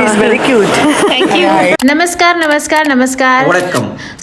She is very cute thank you नमस्कार नमस्कार नमस्कार.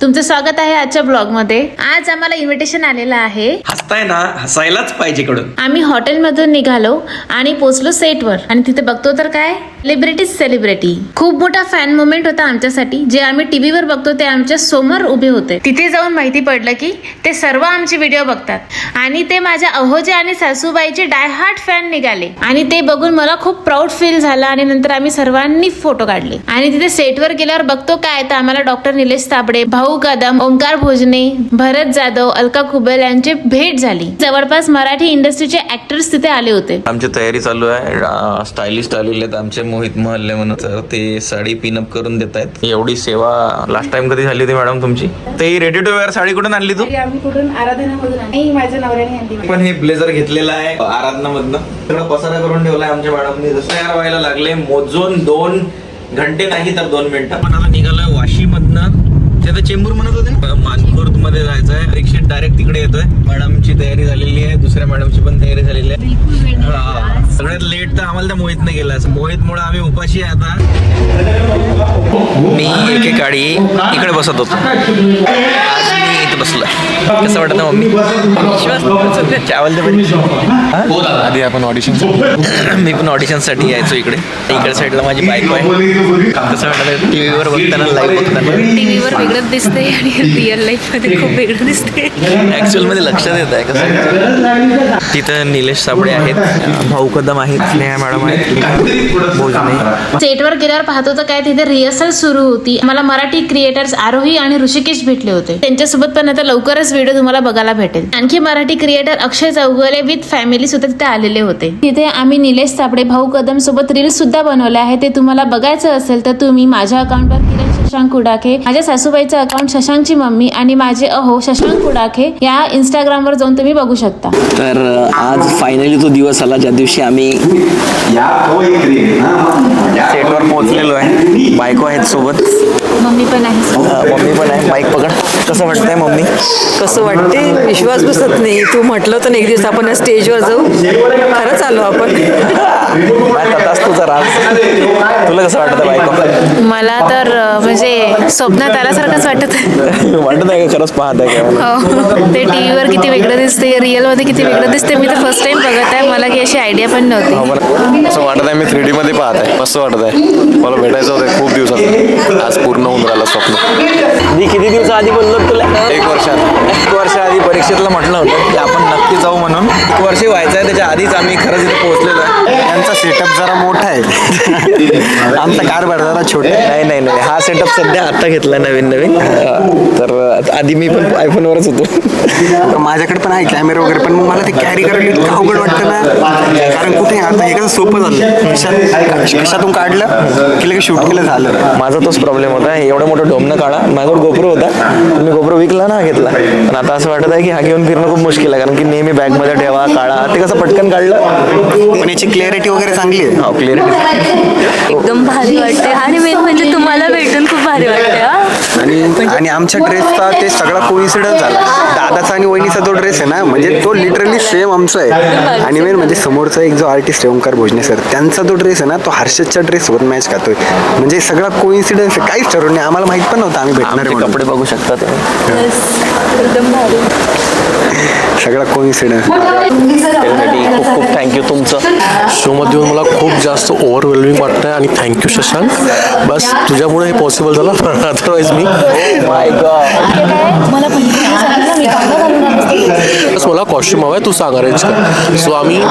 तुमचं स्वागत आहे आजच्या ब्लॉगमध्ये आज आम्हाला इन्व्हिटेशन आलेलं आहे. हसताय ना हसायलाच पाहिजे कडून. आम्ही हॉटेलमधून निघालो आणि पोचलो सेटवर. आणि तिथे बघतो तर काय? सेलिब्रिटी सेलिब्रिटी खूप मोठा फॅन मुवमेंट होता आमच्यासाठी. जे आम्ही टीव्हीवर बघतो ते आमच्यासमोर उभे होते. तिथे जाऊन माहिती पडलं की ते सर्व आमचे व्हिडिओ बघतात. आणि ते माझ्या अहोजे आणि सासूबाईचे डाय हार्ट फॅन निघाले. आणि ते बघून मला खूप प्राऊड फील झालं आणि नंतर आम्ही सर्वांनी फोटो काढले. आणि तिथे सेटवर गेल्यावर बघतो काय तर आम्हाला डॉक्टर निलेश ताबडे भाऊ कदम ओंकार भोजने भरत जाधव अलका कुबल यांची भेट झाली. जवळपास मराठी इंडस्ट्रीचे ऍक्टर्स तिथे आले होते. आमची तयारी चालू आहे. स्टायलिस्ट आलेले आहेत आमचे मोहित महल्ले म्हणून. तर ते साडी पिनअप करून देत आहेत. एवढी सेवा लास्ट टाइम कधी झाली होती मॅडम तुमची? ते रेडी टू वेअर साडी कुठून आणली तू? आम्ही कुठून? माझ्या नवऱ्याने आणली. पण हे ब्लेझर घेतलेलं आहे आराधना मधनं सगळं पसारा करून ठेवलाय आमच्या मॅडमनी जसं तयार व्हायला लागले मोजून दोन घंटे नाही तर दोन मिनिटं. पण आता निघालोय ते आता चेंबूर म्हणत होते मानखुर्दमध्ये जायचं आहे रिक्षेत डायरेक्ट तिकडे येतोय. मॅडमची तयारी झालेली आहे. दुसऱ्या मॅडमची पण तयारी झालेली आहे. हा. सगळ्यात लेट तर आम्हाला त्या मोहितने केला मोहित मुळे आम्ही उपाशी आहे आता. मी एकेकाळी इकडे बसत होतो. आज मी इथे बसलोय. कसं वाटत मम्मी? चावल दे बरी. हा? आधी आपण ऑडिशन मी पण ऑडिशनसाठी यायचो इकडे. इकडे साईडला माझी बायको आहे. कसं वाटतं? टीव्हीवर बघताना लाईव्ह बघताना? टीव्हीवर वेगळंच दिसते आणि रिअल लाईफमध्ये खूप वेगळं दिसते ऍक्च्युअलमध्ये लक्षात येत आहे कसं तिथं निलेश साबळे आहेत भाऊ कदम आहेत स्नेहा मॅडम आहेत भोजने. सेटवर गेल्यावर पाहतो तर काय तिथे रिहर्सल सुरू होती. मला मराठी क्रिएटर्स आरोही आणि ऋषिकेश भेटले होते. त्यांच्यासोबत पण आता लवकरच व्हिडिओ तुम्हाला बघायला भेटेल. आणखी Marathi creator Akshay Chougule with family सुद्धा तिथे आलेले होते. तिथे आम्ही निलेश साबळे भाऊ कदम सोबत रील्स सुद्धा बनवले आहे ते तुम्हाला बघायचं असेल तर तुम्ही माझ्या अकाउंटवर किरण शशांक कुडाखे. माझ्या सासूबाईचं अकाउंट शशांकची मम्मी आणि माझे अहो शशांक कुडाखे या इंस्टाग्रामवर जाऊन तुम्ही बघू शकता. तर आज फायनली तो दिवस आला ज्या दिवशी आम्ही सेटवर पोहोचलेलो आहे. बायको आहेत सोबत. मम्मी पण आहे. मम्मी पण आहे. बाईक पकड. कसं वाटतंय मम्मी? कसं वाटते विश्वास बसत नाही. तू म्हटलं ना एक दिवस आपण या स्टेजवर जाऊ. खरंच आलो आपण. तसाच तुझा राज तुला कसं वाटतं बायको मला तर म्हणजे स्वप्नात आल्यासारखंच वाटत. वाटत आहे का खरंच पाहत आहे का? हो. ते टीव्हीवर किती वेगळं दिसते रिअलमध्ये किती वेगळं दिसते मी तर फर्स्ट टाइम बघत आहे मला की अशी आयडिया पण हो नव्हती बरं असं वाटत आहे मी थ्री डी मध्ये पाहत आहे मस्त वाटत आहे. मला भेटायचं होतं खूप दिवसात आज पूर्ण होऊन राहिलं स्वप्न. मी किती दिवस आधी बोललो तुला? एक वर्षात एक वर्ष आधी परीक्षेतला म्हटलं होतं की आपण नक्की जाऊ म्हणून. एक वर्ष व्हायचं आहे त्याच्या आधीच आम्ही खरंच इथे यांचा सेटअप जरा मोठा आहे. आमचा कारभार जरा छोटा आहे. नाही नाही नाही. हा सेटअप सध्या आता घेतला नवीन नवीन. तर आधी मी पण आयफोनवरच होतो. तर माझ्याकडे पण आहे कॅमेरा वगैरे पण मग मला ते कॅरी करायला इतकं अवघड वाटतं ना. कारण कुठे आता हे कसं सोपं झालं. खिशातून काढलं? की लगेच शूट केलं झालं. माझा तोच प्रॉब्लेम होता. एवढं मोठं डोमनं काढा. माझ्याकडे गोप्रो होता. मी गोप्रो विकला ना घेतला. पण आता असं वाटत आहे की हा घेऊन फिरणं खूप मुश्किल आहे. कारण की नेहमी बॅगमध्ये ठेवा काढा. ते कसं पटकन काढलं. पण याची क्लॅरिटी वगैरे चांगली आहे. हा क्लिअरिटी एकदम भारी वाटते आणि मेन म्हणजे तुम्हाला भेटून खूप भारी वाटते हा? आणि आणि आमच्या ड्रेसचा ते सगळा कोइन्सिडन्स झाला. दादाचा आणि वहिनीचा जो ड्रेस आहे ना म्हणजे तो लिटरली सेम आमचा आहे. आणि मेन म्हणजे समोरचा एक जो आर्टिस्ट आहे ओंकार भोजने सर त्यांचा जो ड्रेस आहे ना तो हर्षदच्या ड्रेसवर मॅच खातोय. म्हणजे सगळा कोइन्सिडन्स आहे. काहीच ठरवलं नाही. आम्हाला माहीत पण नव्हतं आम्ही भेटणार आहे आमचे म्हणून. कपडे बघू शकता तुम्ही एकदम भारी. सगळा कोइन्सिडन्स त्यासाठी खूप खूप थँक्यू तुमचं. शोमध्ये येऊन मला खूप जास्त ओव्हरवेल्मिंग वाटतं आणि थँक्यू शशांक. बस तुझ्यामुळे हे पॉसिबल झालं. अदरवाईज मी माय गॉड बस मला कॉस्ट्युम हवा आहे तू सांग अरेंज कर. सो आम्ही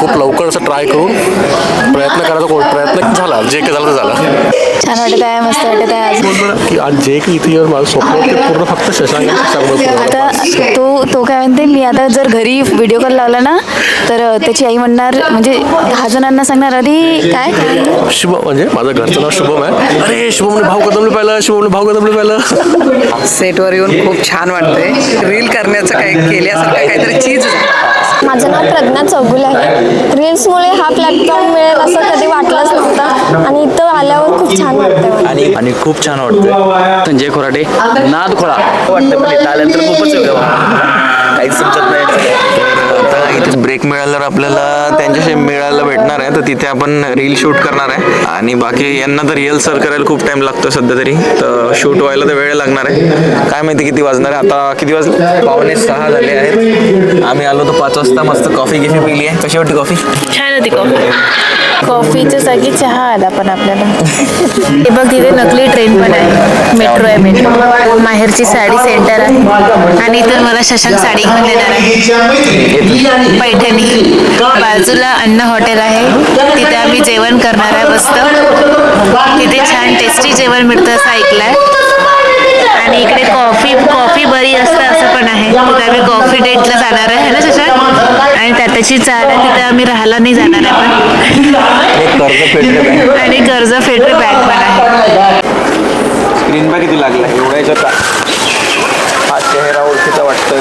खूप लवकर असं ट्राय करून प्रयत्न करायचा को- प्रयत्न झाला जे काही झालं ते झालं. छान वाटत आहे मस्त वाटत आहे आज. बोल बरं की आज जे काही इथे येऊन माझं स्वप्न ते पूर्ण फक्त शशांक. आता तो तो काय म्हणते मी आता जर घरी व्हिडिओ कॉल लावला ना तर त्याची आई म्हणणार म्हणजे दहा जणांना सांगणार अरे काय? शुभ म्हणजे माझं घरचं नाव शुभम आहे. अरे शुभमने भाऊ कदमले पाहिलं शुभमने भाऊ कदमले पाहिलं. सेटवर येऊन खूप छान वाटतंय. रील करण्याचं काय केल्यासारखं काहीतरी चीज माझं नाव प्रज्ञा चौगुल आहे. रील्समुळे हा प्लॅटफॉर्म मिळेल असं कधी वाटलंच नव्हतं. आणि इथं आल्यावर खूप छान वाटतं. आणि आणि खूप छान वाटतं संजय खोराटे नाद खोळा. वाटतं पण इथं आल्यानंतर खूपच. काहीच समजत नाही तर आता इथे ब्रेक मिळाल्यावर आपल्याला त्यांच्याशी मिळायला भेटणार आहे. तर तिथे आपण रील शूट करणार आहे. आणि बाकी यांना तर रिअल सर करायला खूप टाइम लागतो सध्या तरी. तर शूट व्हायला तर वेळ लागणार आहे. काय माहिती किती वाजणार आहे? आता किती वाजले? पावणे सहा झाले आहेत. आम्ही आलो तर पाच वाजता मस्त कॉफी गिफी पिली आहे. कशी वाटते कॉफी छान होती कॉफी कॉफीच्या जागी चहा आला पण आपल्याला. हे बघ तिथे नकली ट्रेन पण आहे. मेट्रो आहे मेट्रो माहेरची साडी सेंटर आहे. आणि इथं मला शशांक साडी घेऊन देणार आहे. पैठणी. बाजूला अन्न हॉटेल आहे. तिथे आम्ही जेवण करणार आहे मस्त. तिथे छान टेस्टी जेवण मिळतं असं ऐकलंय. आणि इकडे कॉफी कॉफी बरी असतं असं पण आहे. तिथे आम्ही कॉफी डेटला जाणार आहे ना शशांक आणि त्याची चाल आहे तिथे आम्ही राहायला नाही जाणार आहे आणि कर्ज फेडरे बँक पण आहे. स्क्रीन पॅ किती लागला. एवढ्या याच्यात हा चेहरा ओळखीचा वाटतोय.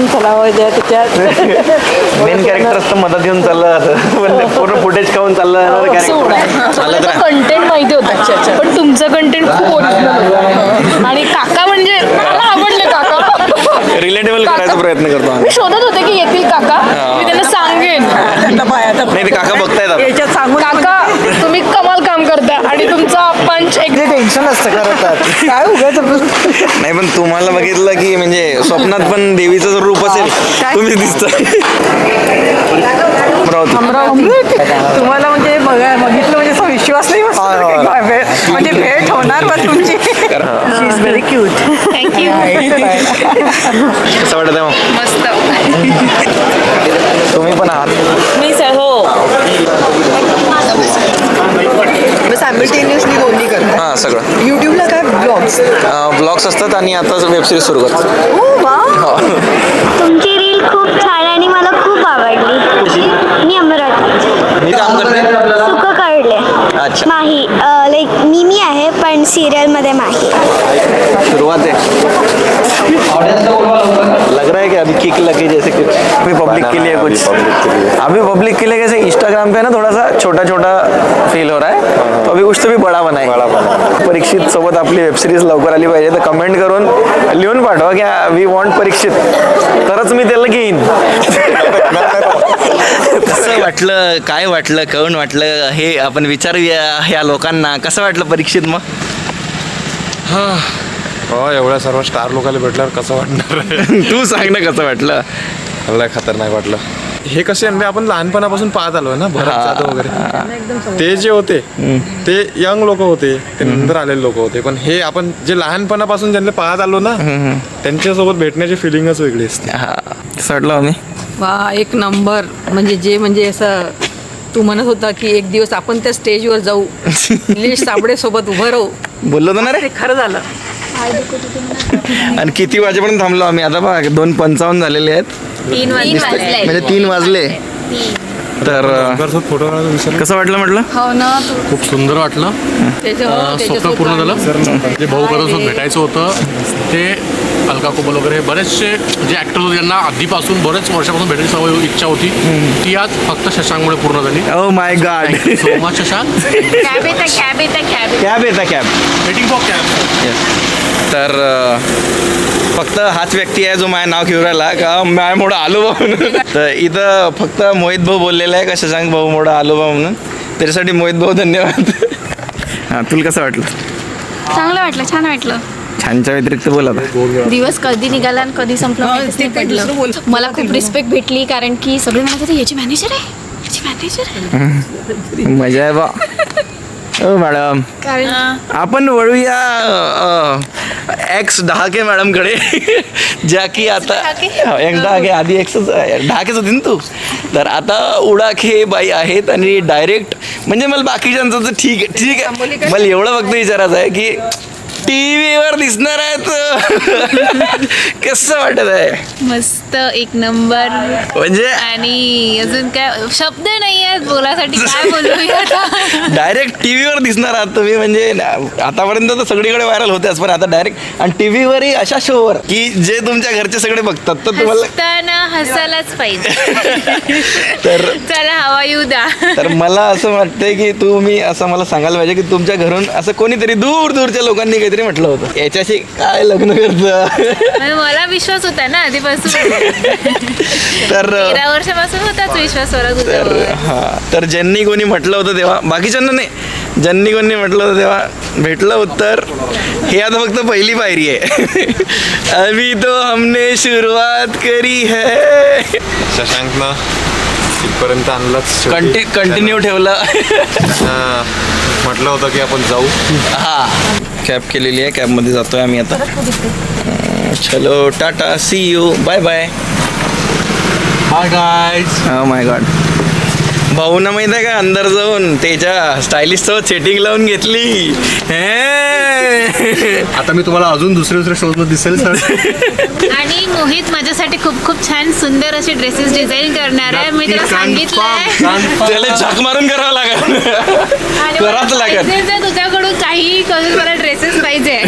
पण चला होय द्या त्याच्यात मेन कॅरेक्टर असतं मदत येऊन चाललं जातं पूर्ण फुटेज खाऊन चाललं जाणार कॅरेक्टर आलं तर कंटेंट माहिती होता. पण तुमचं कंटेंट खूप ओरिजिनल आणि काका म्हणजे मला आवडले काका. रिलेटेबल करायचा प्रयत्न करतो मी शोधत होते की येतील काका. मी त्यांना सांगेन. नाही काका बघतायत आता. याच्यात सांगून काका तुम्ही कमाल काम करता आणि तुमचा पंच एक टेन्शन असतं करतात काय उगाच नाही पण तुम्हाला बघितलं की म्हणजे स्वप्नात पण देवीचं जर रूप असेल तुम्ही दिसत तुम्हाला म्हणजे बघा बघितलं म्हणजे असा विश्वास नाही बसत. म्हणजे भेट होणार पण तुमची. इज व्हेरी क्यूट थँक्यू कसं वाटत आहे मग मस्त. तुम्ही पण आहात. मी स- हो. सायमल्टेनियसली दोन्ही करतात. हां सगळं. युट्यूबला काय ब्लॉग्स ब्लॉग्स असतात आणि आता वेब सिरीज सुरू करतो हो. तुमची रील खूप छान आणि मला खूप आवडली. मी अमरावती मी काम करते सुख कळले अच्छा. माही लाईक मी मी आहे पण सिरियलमध्ये माही शुरुआत है लग रहा है कि अभी किक लगे जैसे कि अभी पब्लिक के लिए कुछ अभी पब्लिक के लिए। कैसे इंस्टाग्राम पे ना थोड़ा सा छोटा छोटा फील हो रहा है। तो अभी कुछ तो भी बड़ा बना है परीक्षित सोबत आपली वेब सिरीज लवकर आली पाहिजे तर कमेंट करून लिहून पाठवा की वी वॉन्ट परीक्षित. तरच मी त्याला घेईन. कसं वाटलं काय वाटलं कळून वाटलं हे आपण विचारूया ह्या लोकांना. कसं वाटलं परीक्षित मग? हो. एवढ्या सर्व स्टार लोकांना भेटल्यावर कसं वाटणार तू सांग ना कसं वाटलं? मला खतरनाक वाटलं. हे कसे म्हणजे आपण लहानपणापासून पाहत आलोय ना भरत जाधव वगैरे. ते जे होते ते यंग लोक होते ते नंतर आलेले लोक होते. पण हे आपण जे लहानपणापासून ज्यांना पाहत आलो ना त्यांच्यासोबत भेटण्याची फिलिंगच वेगळी असते. हा. वाटलं आम्ही. वा एक नंबर. म्हणजे जे म्हणजे असं तू म्हणत होता की एक दिवस आपण त्या स्टेजवर जाऊ. निलेश साबळे सोबत उभं राहू. बोललो होतो ना रे? ते खरं झालं. आणि किती वाजेपर्यंत थांबलो आम्ही? आता बघा दोन पंचावन्न झालेले आहेत. तीन वाजले. म्हणजे तीन वाजले. तर फोटो विसरलो? कसं वाटलं म्हटलं? हो ना. खूप सुंदर वाटलं. स्वप्न पूर्ण झालं. जे भाऊ सोबत भेटायचं होतं ते अलका कुबल वगैरे. हे बरेचसे जे ऍक्टर होते ज्यांना आधीपासून बरेच वर्षापासून भेटायची सवय इच्छा होती ती आज फक्त शशांकमुळे पूर्ण झाली. ओ my god so much Shashank. Cab येतं कॅब येतं कॅब कॅब येता कॅब वेटिंग फॉर कॅब तर अं, फक्त हाच व्यक्ती आहे जो माझं नाव घेऊन राहिला का माझ्या मोठं आलो बा म्हणून. तर इथं फक्त मोहित भाऊ बोललेला आहे का शशांक भाऊ मोठा आलो बा म्हणून. त्याच्यासाठी मोहित भाऊ धन्यवाद. हां तुला कसं वाटलं? चांगलं वाटलं छान वाटलं. छानच्या व्यतिरिक्त बोल दिवस कधी निघाला आणि कधी संपला माहितीच नाही पडलं. मला खूप रिस्पेक्ट भेटली कारण की सगळे म्हणत होते याची मॅनेजर आहे? याची मॅनेजर आहे? मजा आहे बा. हो मॅडम. कारण आपण वळूया एक्स डहाके मॅडमकडे. ज्या की आता हो, एक डहाके आधी एक्स डहाकेच होती ना तू? तर आता उडाखे बाई आहेत आणि डायरेक्ट म्हणजे मला बाकीच्यांचं तर ठीक आहे. ठीक आहे मला एवढं फक्त विचारायचं आहे की टी व्हीवर दिसणार आहेत. कसं वाटत आहे? मस्त एक नंबर. म्हणजे? आणि अजून काय शब्द नाही आहेत बोलासाठी काय बोलू मी आता? डायरेक्ट टी व्हीवर दिसणार आहात तुम्ही म्हणजे ना- आतापर्यंत तर सगळीकडे व्हायरल होतेच पण आता डायरेक्ट आणि टी व्हीवरही अशा शोवर की जे तुमच्या घरचे सगळे बघतात तर तुम्हाला हसताना हसायलाच पाहिजे. तर चला हवा येऊ द्या. तर मला असं वाटतंय की तुम्ही असं मला सांगायला पाहिजे की तुमच्या घरून असं कोणीतरी दूर दूरच्या लोकांनी काहीतरी म्हटलं होतं. याच्याशी काय लग्न करतं? मला विश्वास होता ना आधीपासून. तर तेरा वर्षापासून होताच विश्वास तर हा. तर ज्यांनी कोणी म्हटलं होतं तेव्हा बाकीच्यांना नाही. ज्यांनी कोणी म्हटलं होतं तेव्हा भेटलं उत्तर हे आता फक्त पहिली पायरी आहे. अभी तो हमने सुरुवात करी है. शशांकनं इथपर्यंत आणलंच कंटि कंटिन्यू ठेवलं. हा, म्हटलं होतं की आपण जाऊ. हा. कॅब केलेली आहे कॅबमध्ये जातोय आम्ही आता. चलो Tata see you bye bye hi guys हा माय गॉड भाऊ ना माहीत आहे का? अंदर जाऊन त्याच्या स्टायलिश सोबत सेटिंग लावून घेतली. हे. आता मी तुम्हाला अजून दुसऱ्या दुसऱ्या शोजमध्ये दिसेल सर आणि मोहित माझ्यासाठी खूप खूप छान सुंदर असे ड्रेसेस डिझाईन करणार आहे. मी त्याला सांगितलंय. त्याला झक मारून करावं लागेल. आणि मला करावं लागेल. पाहिजे तुझ्याकडून काही करून मला ड्रेसेस पाहिजे.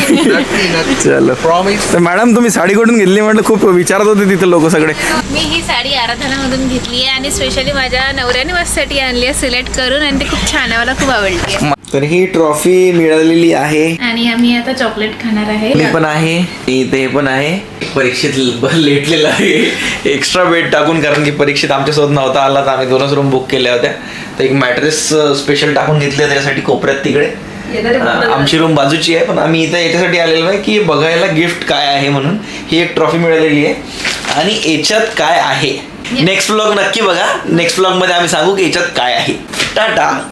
चलो. प्रॉमिस तर मॅडम तुम्ही साडी कुठून घेतली? म्हटलं खूप विचारत होते तिथे लोक सगळे. ही साडी आराधनामधून घेतली आहे आणि स्पेशली माझ्या नवऱ्याने माझ्यासाठी आणली आहे सिलेक्ट करून आणि ती खूप छान आहे मला खूप आवडली आहे. तर ही ट्रॉफी मिळालेली आहे. आणि आम्ही आता चॉकलेट खाणार आहे. मी पण आहे. इथे पण आहे. परीक्षेत लेटलेला आहे. एक्स्ट्रा बेड टाकून कारण की परीक्षेत आमच्यासोबत नव्हता आला तर आम्ही दोनच रूम बुक केल्या होत्या. तर एक मॅट्रेस स्पेशल टाकून घेतले त्याच्यासाठी कोपऱ्यात तिकडे. आमची रूम बाजूची आहे पण आम्ही इथं याच्यासाठी आलेलो आहे की बघायला गिफ्ट काय आहे म्हणून. ही एक ट्रॉफी मिळालेली आहे. आणि याच्यात काय आहे? नेक्स्ट ब्लॉग नक्की बघा. नेक्स्ट ब्लॉगमध्ये आम्ही सांगू की याच्यात काय आहे. टाटा.